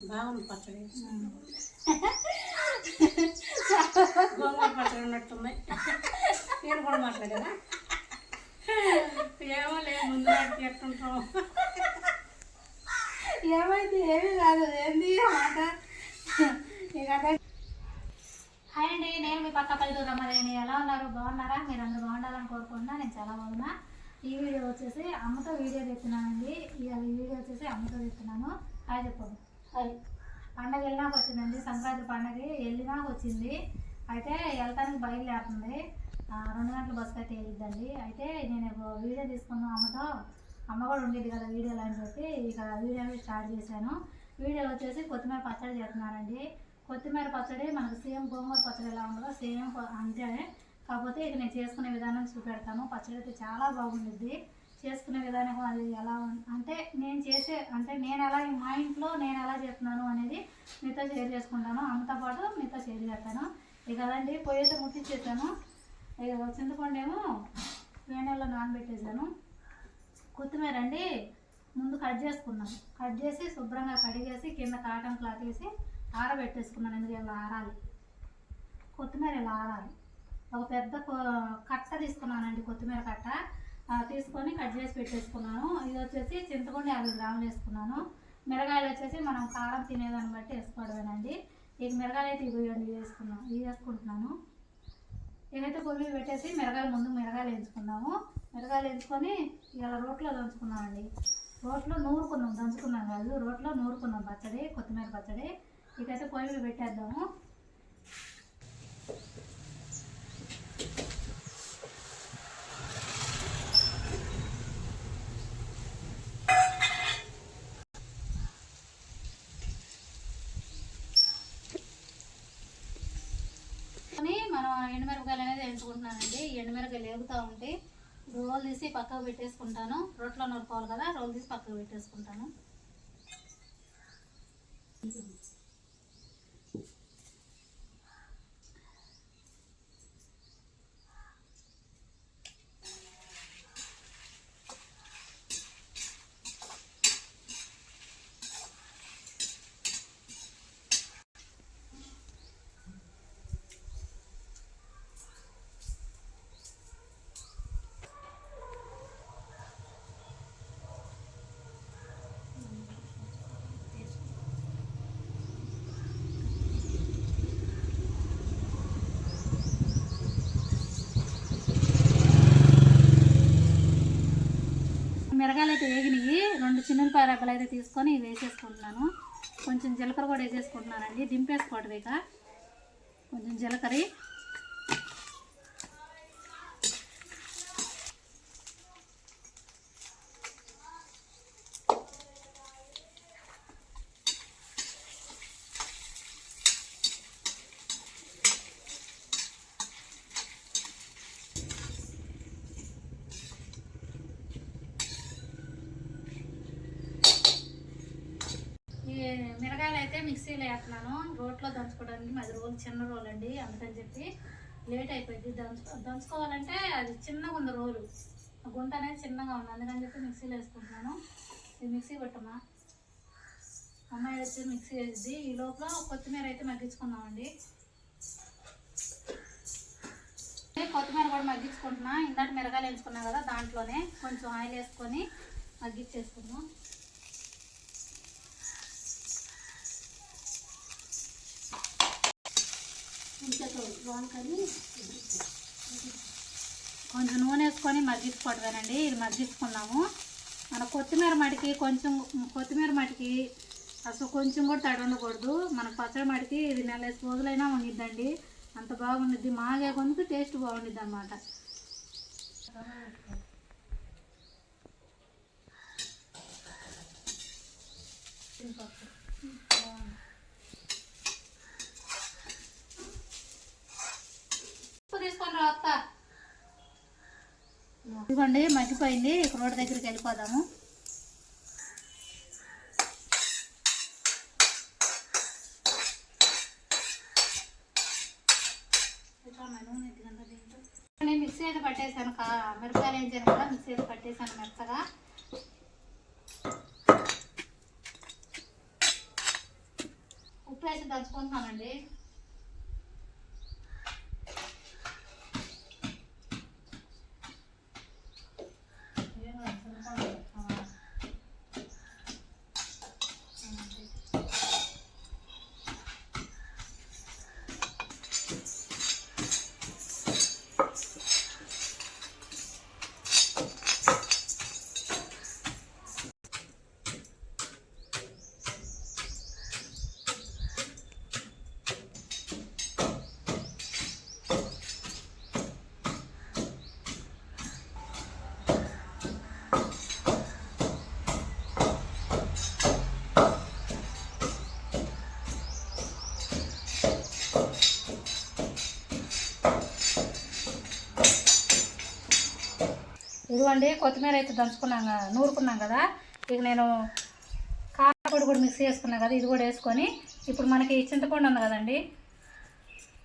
బాగుంది పచ్చడి. గోంగూర పచ్చడి ఉన్నట్టున్నాయి నేను కూడా మాట్లాడారా ఏమో లేదు ముందు నాటికి ఎట్టుంటాం ఏమైంది? ఏమీ కాదు. ఏంది మాట? హాయ్ అండి నేను మీ పక్క పల్లెటూరు రమ్మదేని ఎలా ఉన్నారు? బాగున్నారా? మీరు అందరూ బాగుండాలని కోరుకుంటున్నా. నేను చాలా బాగున్నా. ఈ వీడియో వచ్చేసి అమ్మతో వీడియో తెస్తున్నానండి. ఈ వీడియో వచ్చేసి అమ్మతో తెస్తున్నాను. హాయ్ చెప్పండి. పండగ వెళ్ళినాక వచ్చిందండి. సంక్రాంతి పండగ వెళ్ళినాక వచ్చింది. అయితే వెళ్తానికి బయలుదేరుతుంది. రెండు గంటల బస్సు అయితే వెళ్ళిద్దండి అయితే నేను వీడియో తీసుకున్నాను. అమ్మతో అమ్మ కూడా ఉండేది కదా వీడియోలు అని చెప్పి ఇక వీడియో స్టార్ట్ చేశాను. వీడియో వచ్చేసి కొత్తిమీర పచ్చడి చేస్తున్నానండి. కొత్తిమీర పచ్చడి మనకు సేమ్ గోంగూర పచ్చడి ఎలా ఉండదో సేమ్ అంతే. కాకపోతే ఇక నేను చేసుకునే విధానం చూపెడతాను. పచ్చడి అయితే చాలా బాగుండిద్ది. చేసుకునే విధానం అది ఎలా అంటే నేను చేసే అంటే నేను ఎలా మా ఇంట్లో నేను ఎలా చేస్తున్నాను అనేది మీతో షేర్ చేసుకుంటాను. అమ్మతో పాటు మీతో షేర్ చేస్తాను. ఇక అదండి పొయ్యి ముట్టించేసాను ఇక చింతపండు ఏమో వేణెల్లో నానబెట్టేసాను. కొత్తిమీర అండి ముందు కట్ చేసుకున్నాను. కట్ చేసి శుభ్రంగా కడిగేసి కింద కాటన్ క్లాత్ వేసి ఆరబెట్టేసుకున్నాను. ఎందుకు ఇలా ఆరాలి? కొత్తిమీర ఇలా ఆరాలి. ఒక పెద్ద కట్ట తీసుకున్నానండి కొత్తిమీర కట్ట. తీసుకొని కట్ చేసి పెట్టేసుకున్నాను. ఇది వచ్చేసి చింతపండు యాభై గ్రాములు వేసుకున్నాను. మిరగాయలు వచ్చేసి మనం కారం తినేదాన్ని బట్టి వేసుకోవడమేనండి. ఇక మిరగాయలు అయితే ఇవి ఇవ్వండి ఇవి వేసుకున్నాం ఇవి వేసుకుంటున్నాను. ఇవైతే పొయ్యి పెట్టేసి మిరగాయలు ముందు మిరగాయలు వేయించుకున్నాము. మిరగాయలు వేయించుకొని ఇలా రోట్లో దంచుకున్నామండి. రోట్లో నూరుకున్నాం దంచుకున్నాం కాదు రోట్లో నూరుకున్నాం పచ్చడి కొత్తిమీర పచ్చడి. ఇకైతే పొయ్యి పెట్టేద్దాము అని మనం ఎండుమిరపకాయలు అనేది వేయించుకుంటున్నానండి ఉంటే రోల్ తీసి పక్కకు పెట్టేసుకుంటాను. రొట్టెలో నూరుకోవాలి కదా రోల్ తీసి పక్కకు పెట్టేసుకుంటాను. మిరగాయలు అయితే వేగినాయి రెండు చిన్నపాయ రబ్బలు అయితే తీసుకొని ఇవి వేసేసుకుంటున్నాను. కొంచెం జీలకర్ర కూడా వేసేసుకుంటున్నానండి. దింపేసుకోవటం ఇక. కొంచెం జీలకర్ర ఈ మిరగాయలు అయితే మిక్సీలో వేస్తున్నాను. రోట్లో దంచుకోవడానికి మాది రోల్ చిన్న రోల్ అండి. అందుకని చెప్పి లేట్ అయిపోయింది. దంచు దంచుకోవాలంటే అది చిన్నగా ఉంది రోలు. గుంట అనేది చిన్నగా ఉంది. అందుకని చెప్పి మిక్సీలో వేసుకుంటున్నాను. ఇది మిక్సీ కొట్టమా అమ్మాయి వచ్చి మిక్సీ వేసింది. ఈ లోపల కొత్తిమీర అయితే మగ్గించుకున్నామండి కొత్తిమీర కూడా మగ్గించుకుంటున్నా. ఇందాక మిరగాయలు వేసుకున్నాం కదా దాంట్లోనే కొంచెం ఆయిల్ వేసుకొని మగ్గించేసుకున్నాం కొంచెం నూనె వేసుకొని మగ్గించుకోవడమేనండి ఇది మగ్గించుకున్నాము మన కొత్తిమీర మటికి కొంచెం కొత్తిమీర మటికి అసలు కొంచెం కూడా తడి ఉండకూడదు. మన పచ్చడి మటికి ఇది నెల రోజులైనా ఉండిద్దండి. అంత బాగుండిద్ది. మాగే కొందుకు టేస్ట్ బాగుండిద్ది అనమాట ఉప్పు తీసుకొని రా అత్త ఇదిగోండి మగ్గిపోయింది. రోడ్డు దగ్గరికి వెళ్ళిపోదాము. నేను మిక్సీ అయితే పట్టేశాను కా మిరపకాయలు వేయించాను కదా మిక్సీ అయితే పట్టేశాను మెత్తగా. ఉప్పు వేసి దంచుకుంటున్నానండి. 항상 ఇదిగోండి కొత్తిమీర అయితే దంచుకున్నాం కదా నూరుకున్నాం కదా. ఇక నేను కారపొడి కూడా మిక్స్ చేసుకున్నాను కదా ఇది కూడా వేసుకొని. ఇప్పుడు మనకి చింతపండు ఉంది కదండి.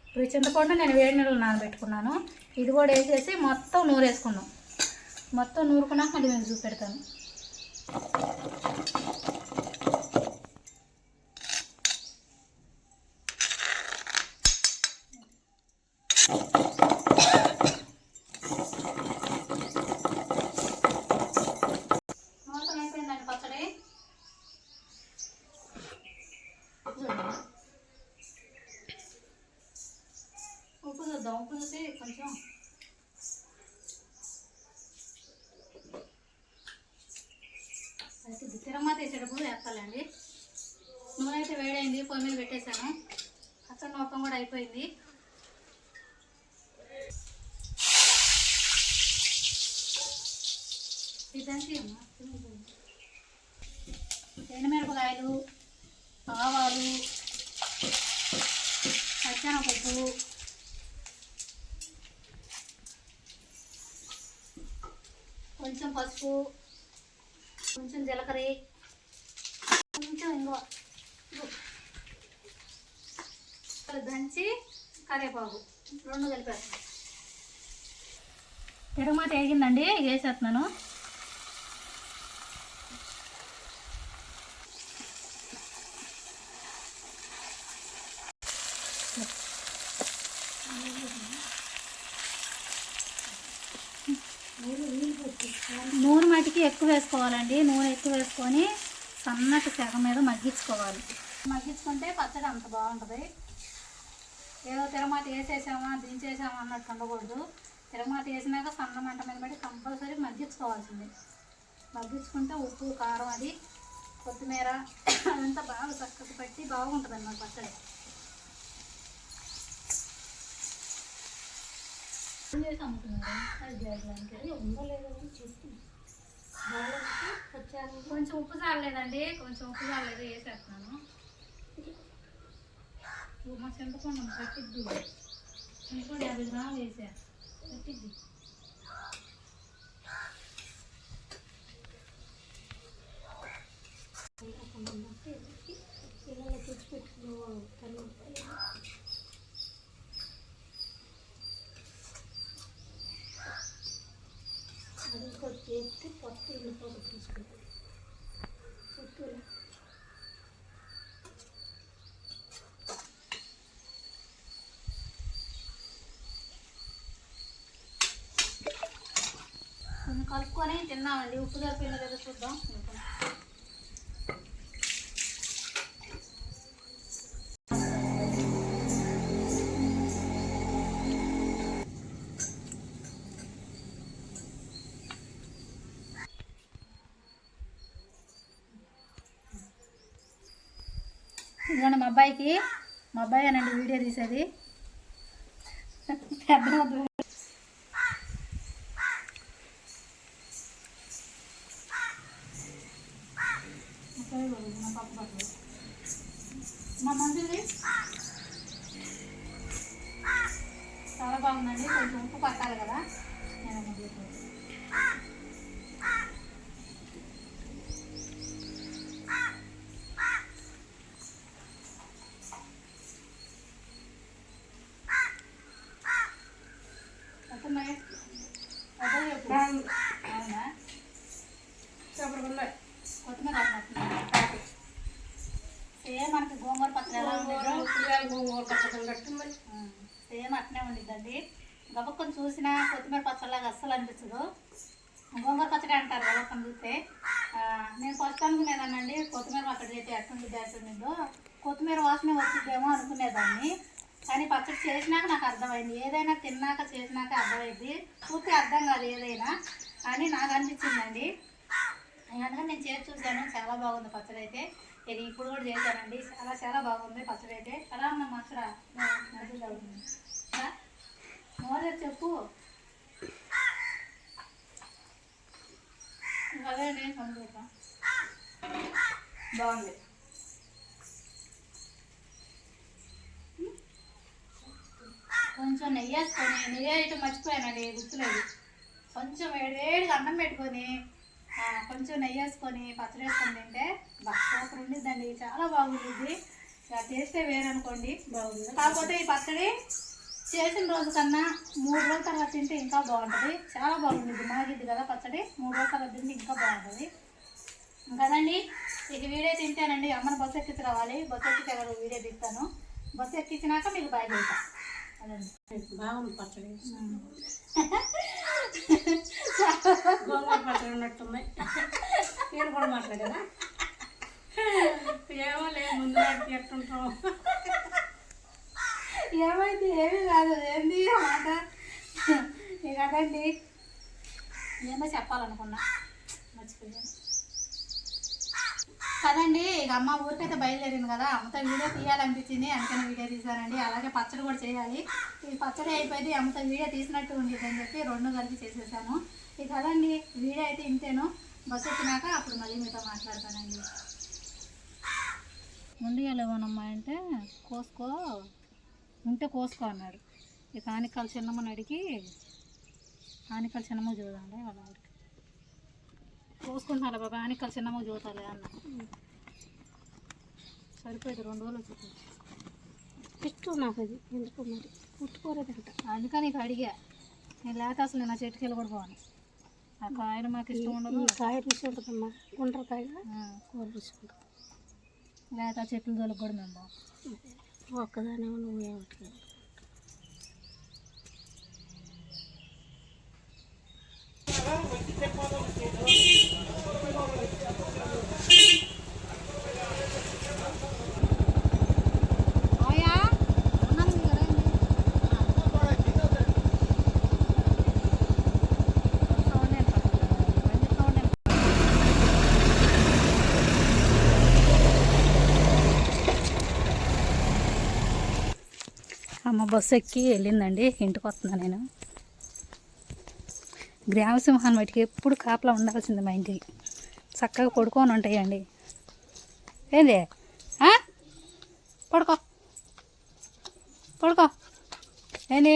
ఇప్పుడు చింతపండు నేను వేడి నీళ్ళు నానబెట్టుకున్నాను. ఇది కూడా వేసేసి మొత్తం నూరేసుకున్నాం. మొత్తం నూరుకున్నాక మళ్ళీ నేను చూపెడతాను మొత్తం అయిపోయిందండి పచ్చడి ఉప్పు చూద్దాం ఉప్పు చూసి కొంచెం అయితే తీసేటప్పుడు వేసేటప్పుడు వేస్తాలండి. నూనె అయితే వేడైంది పొయ్యి మీద పెట్టేశాను. అక్కడ నూకం కూడా అయిపోయింది. ఇదంటే ఎండుమిరపకాయలు ఆవాలు పచ్చనపప్పు కొంచెం పసుపు కొంచెం జీలకర్ర. కొంచెం ఇంకో దంచి కరేపాకు రెండు కలిపారు తిరగమాత వేగిందండి వేసేస్తున్నాను. నూనె మట్టికి ఎక్కువ వేసుకోవాలండి. నూనె ఎక్కువ వేసుకొని సన్నటి సెగ మీద మగ్గించుకోవాలి. మగ్గించుకుంటే పచ్చడి అంత బాగుంటుంది. ఏదో తిరమాత వేసేసామా దించేసామా అన్నట్టు ఉండకూడదు. తిరమాత వేసినాక సన్న మంట మీద పెట్టి కంపల్సరీ మగ్గించుకోవాల్సింది. మగ్గించుకుంటే ఉప్పు కారం అది కొత్తిమీర అదంతా బాగా చక్కగా పెట్టి బాగుంటుంది అన్నమాట పచ్చడి. ఏం చేసి అమ్ముతున్నారు ఉందో లేదో చూస్తుంది కొంచెం ఉప్పు చాలేదండి కొంచెం ఉప్పు చాలేదు వేసేస్తున్నాను. మా చింతపండు పట్టిద్దు. చింతపండు యాభై గ్రాములు వేసా. పట్టిద్ది కొంచెం కలుపుకొని తిన్నామండి. ఉప్పు సరిపోయిందో లేదో చూద్దాం. ఇదిగోండి మా అబ్బాయికి మా అబ్బాయి అనండి వీడియో తీసేది. పెద్ద మా మందుది? చాలా బాగుందండి. కొంచెం ఉప్పు పట్టాలి కదా. నేను అమ్మ చూస్తాను. వస్తున్నాయి? వద్దా చెప్పు. అవునా సూపర్గా ఉన్నాయి కొత్తిమీర వేస్తున్నా. సేమ్ మనకి గోంగూర గోంగూర పచ్చడి ఎలా ఉండిద్దో పులిహార గోంగూర పచ్చడి ఉన్నట్టుంది సేమ్ అట్నే ఉండిద్దండి గబక్కని చూసినా కొత్తిమీర పచ్చడిలాగా అస్సలు అనిపించదు. గోంగూర పచ్చడి అంటారు గబక్కని చూస్తే నేను ఫస్ట్ అనుకునేదానండి కొత్తిమీర పచ్చడి అయితే ఎట్టుండిద్ది ఎట్టుండిద్దో కొత్తిమీర వాసన వచ్చిద్దేమో అనుకునేదాన్ని. కానీ పచ్చడి చేసినాక నాకు అర్థమైంది. ఏదైనా తిన్నాక చేసినాక అర్థమైంది. పూర్తి అర్థం కాదు ఏదైనా. అని నాకు అనిపించిందండి. అందుకని నేను చేసి చూశాను. చాలా బాగుంది పచ్చడి అయితే. ఇది ఇప్పుడు కూడా చేశానండి. చాలా చాలా బాగుంది పచ్చడి అయితే. ఎలా ఉందా. మసరా మధ్యలో ఉంది చెప్పు అదే నేను సంతోషం బాగుంది. కొంచెం నెయ్యి వేసుకొని నెయ్యి వేయటం మర్చిపోయానండి గుర్తులేదు. కొంచెం వేడివేడిగా అన్నం పెట్టుకొని కొంచెం నెయ్యి వేసుకొని పచ్చడి వేసుకొని తింటే బాగా ఉండిద్దండి. చాలా బాగుంటుంది ఇక టేస్టే వేరనుకోండి. బాగుంది. కాకపోతే ఈ పచ్చడి చేసిన రోజు కన్నా మూడు రోజుల తర్వాత తింటే ఇంకా బాగుంటుంది. చాలా బాగుంటుంది. మాగిద్ది కదా పచ్చడి. మూడు రోజుల తర్వాత తింటే ఇంకా బాగుంటుంది. కదండి? ఇక వీడియో తింటానండి. అమ్మని బస్సు ఎక్కించి రావాలి. బస్సు ఎక్కితే కదా వీడియో తీస్తాను. బస్సు ఎక్కించినాక మీకు బాయ్ చేస్తాను అదండి. బాగుంది పచ్చడి. గోంగూర పచ్చడి ఉన్నట్టుంది. నేను కూడా మాట్లాడేదా ఏమో లేదు ముందు ఎట్టుంటాం ఏమైతే ఏమీ కాదు. ఏంది? మాట? ఇక అదండి ఏమో చెప్పాలనుకున్నా. మర్చిపోయాను. కదండి ఇక అమ్మ ఊరికైతే బయలుదేరింది కదా. అమ్మతో వీడియో తీయాలనిపించింది. అందుకని వీడియో తీసానండి అలాగే పచ్చడి కూడా చేయాలి. ఈ పచ్చడి అయిపోయింది. అమ్మతో వీడియో తీసినట్టు ఉండేది అని చెప్పి రెండు కలిపి చేసేసాను. ఇక కదండి వీడియో అయితే ఇంతేను. బస్సు వచ్చినాక అప్పుడు మళ్ళీ మీతో మాట్లాడతానండి. ముందుగా లేవనమ్మా అంటే కోసుకో. ఉంటే కోసుకో అన్నాడు. ఇక ఆనికాల చిన్నమ్మని అడిగి ఆనికాల చిన్నమ్మ చూడాలి వాళ్ళ ఆవిడకి కోసుకుంటున్నారా బాబా? ఆనికాల చిన్నమ్మ చూడాలి అన్న. సరిపోయింది రెండు రోజులు వచ్చి ఇష్టం నాకు అది. ఎందుకు మరి? పుట్టుకోలేదంట. అందుకని ఇక అడిగా. నేను లేక అసలు నా చెట్టుకి కూడా పోను. ఆ కాయలు మాకు ఇష్టం ఉండదు. కాయ రుచి ఉంటుందమ్మా. గుండ్రకాయ ఆ, కూర రుచి ఉంటుంది లేక ఆ చెట్ల జోలికి కూడా మేము ఒక్కదానే నువ్వే నువ్వు ఏమిటి ఆయా ఉన్నాను మీ కదా ఏంది? సౌండ్ ఏం పడదు. బండి సౌండ్ ఏం అమ్మ బస్సు ఎక్కి వెళ్ళిందండి ఇంటికి వస్తున్నా నేను. గ్రామసింహాన్ని బయటికి ఎప్పుడు కాపలా ఉండాల్సింది మా ఇంటికి. చక్కగా పడుకొని ఉంటాయండి. ఏంది? పడుకో. పడుకో. ఏంది?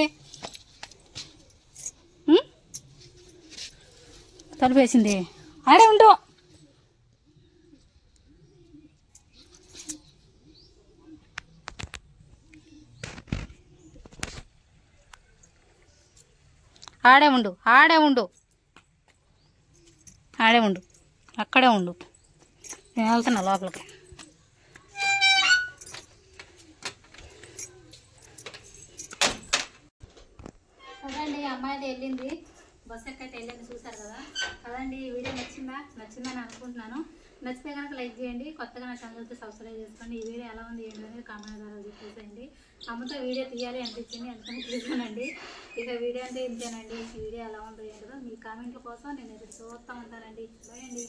తలుపేసింది తలుపు వేసింది. ఆడే ఉంటావు ఆడే ఉండు ఆడే ఉండు. ఆడే ఉండు అక్కడే ఉండు. నేను వెళ్తున్నా లోపలికి. కదండి అమ్మాయిది వెళ్ళింది. బస్సు ఎక్కడికి వెళ్ళింది చూసారు కదా? కదండి ఈ వీడియో నచ్చిందా? నచ్చిందని అనుకుంటున్నాను. నచ్చితే కనుక లైక్ చేయండి. కొత్తగా నా ఛానల్తో సబ్స్క్రైబ్ చేసుకోండి. ఈ వీడియో ఎలా ఉంది ఏంటి అనేది కామెంట్ ద్వారా చెప్పేసేయండి. అమ్మతో వీడియో తీయాలి అనిపించింది అందుకని తీసానండి. ఇక వీడియో అంటే ఇంతేనండి. ఈ వీడియో ఎలా ఉందో ఏంటో మీ కామెంట్ల కోసం నేను ఎదురు చూస్తూ ఉంటానండి. బాయ్ అండి.